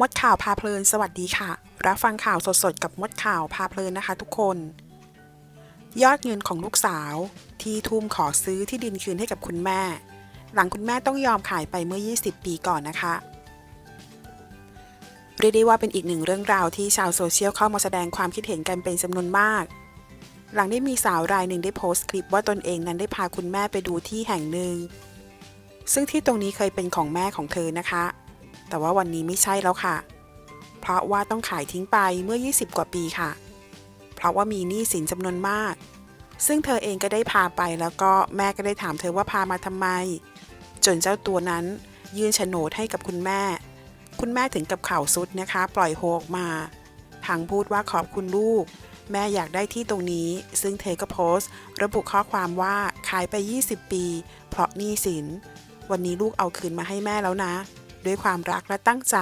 มดข่าวพาเพลิน สวัสดีค่ะ รับฟังข่าวสดๆ กับมดข่าวพาเพลินนะคะทุกคน ยอดเงินของลูกสาว ที่ทุ่มขอซื้อที่ดินคืนให้กับคุณแม่ หลังคุณแม่ต้องยอมขายไปเมื่อ 20 ปีก่อนนะคะ เรียกได้ว่าเป็นอีกหนึ่งเรื่องราวที่ชาวโซเชียลเข้ามาแสดงความคิดเห็นกันเป็นจำนวนมาก หลังได้มีสาวรายหนึ่งได้โพสต์คลิปว่าตนเองนั้นได้พาคุณแม่ไปดูที่แห่งหนึ่งซึ่งที่ตรงนี้เคยเป็นของแม่ของเธอนะคะ แต่ว่าวันนี้ไม่ใช่แล้วค่ะ เพราะว่าต้องขายทิ้งไปเมื่อ 20 กว่าปีค่ะ เพราะว่ามีหนี้สินจำนวนมาก ซึ่งเธอเองก็ได้พาไปแล้วก็แม่ก็ได้ถามเธอว่าพามาทำไม จนเจ้าตัวนั้นยื่นโฉนดให้กับคุณแม่ คุณแม่ถึงกับเข่าสุดนะคะ ปล่อยโฮออกมาทางพูดว่าขอบคุณลูก แม่อยากได้ที่ตรงนี้ ซึ่งเธอก็โพสต์ ระบุข้อความว่าขายไป 20 ปี เพราะหนี้สิน วันนี้ลูกเอาคืนมาให้แม่แล้วนะ ด้วยความรักและตั้งใจ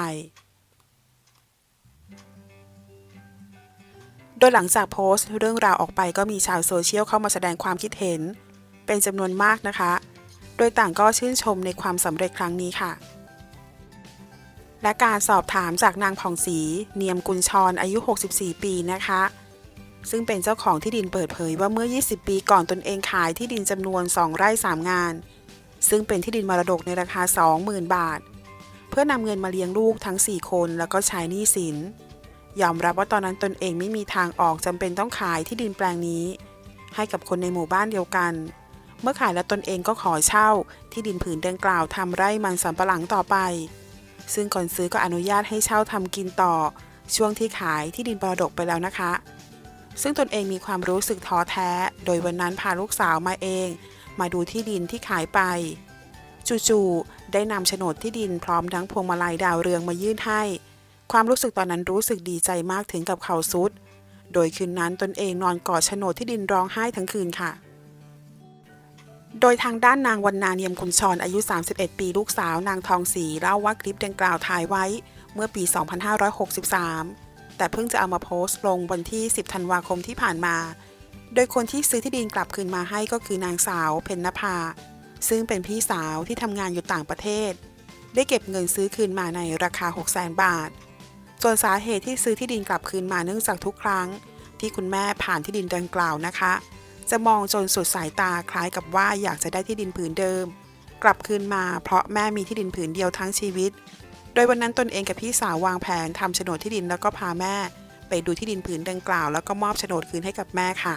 โดยหลังจากโพสต์เรื่องราวออกไปก็มีชาวโซเชียลเข้ามาแสดงความคิดเห็น เป็นจำนวนมากนะคะ โดยต่างก็ชื่นชมในความสำเร็จครั้งนี้ค่ะ และการสอบถามจากนางผ่องศรีเนียมกุลชรอายุ 64 ปีนะคะซึ่งเป็นเจ้าของที่ดินเปิดเผยว่าเมื่อ 20 ปีก่อนตนเองขายที่ดินจำนวน 2 ไร่ 3 งาน ซึ่งเป็นที่ดินมรดกในราคา 20,000 บาท เพื่อนำเงินมาเลี้ยงลูกทั้ง 4 คนแล้วก็ใช้หนี้สิน ยอมรับว่าตอนนั้นตนเองไม่มีทางออกจำเป็นต้องขายที่ดินแปลงนี้ ให้กับคนในหมู่บ้านเดียวกัน เมื่อขายแล้วตนเองก็ขอเช่า ที่ดินผืนดังกล่าวทำไร่มันสำปะหลังต่อไป ซึ่งคนซื้อก็อนุญาตให้เช่าทำกินต่อ ช่วงที่ขายที่ดินมรดกไปแล้วนะคะ ซึ่งตนเองมีความรู้สึกท้อแท้ โดยวันนั้นพาลูกสาวมาเอง มาดูที่ดินที่ขายไป จู่ๆได้นำโฉนดที่ดินพร้อมทั้งพวงมาลัยดาวเรืองมายื่นให้ ความรู้สึกตอนนั้นรู้สึกดีใจมากถึงกับเข่าสุด โดยคืนนั้นตนเองนอนกอดโฉนดที่ดินร้องไห้ทั้งคืนค่ะ โดยทางด้านนางวันนาเนียมคุณชรอายุ 31 ปีลูกสาวนางทองศรีเล่าว่าคลิปดังกล่าวถ่ายไว้เมื่อปี 2563 แต่เพิ่งจะเอามาโพสต์ลงวันที่ 10 ธันวาคมที่ผ่านมา โดยคนที่ซื้อที่ดินกลับคืนมาให้ก็คือนางสาวเพญนภา ซึ่งเป็นพี่สาวที่ทำงานอยู่ต่างประเทศ ได้เก็บเงินซื้อคืนมาในราคา 600,000 บาท ส่วนสาเหตุที่ซื้อที่ดินกลับคืนมาเนื่องจากทุกครั้ง ที่คุณแม่ผ่านที่ดินดังกล่าวนะคะ จะมองจนสุดสายตาคล้ายกับว่าอยากจะได้ที่ดินผืนเดิม กลับคืนมาเพราะแม่มีที่ดินผืนเดียวทั้งชีวิต โดยวันนั้นตนเองกับพี่สาววางแผนทำโฉนดที่ดินแล้วก็พาแม่ ไปดูที่ดินผืนดังกล่าว แล้วก็มอบโฉนดคืนให้กับแม่ค่ะ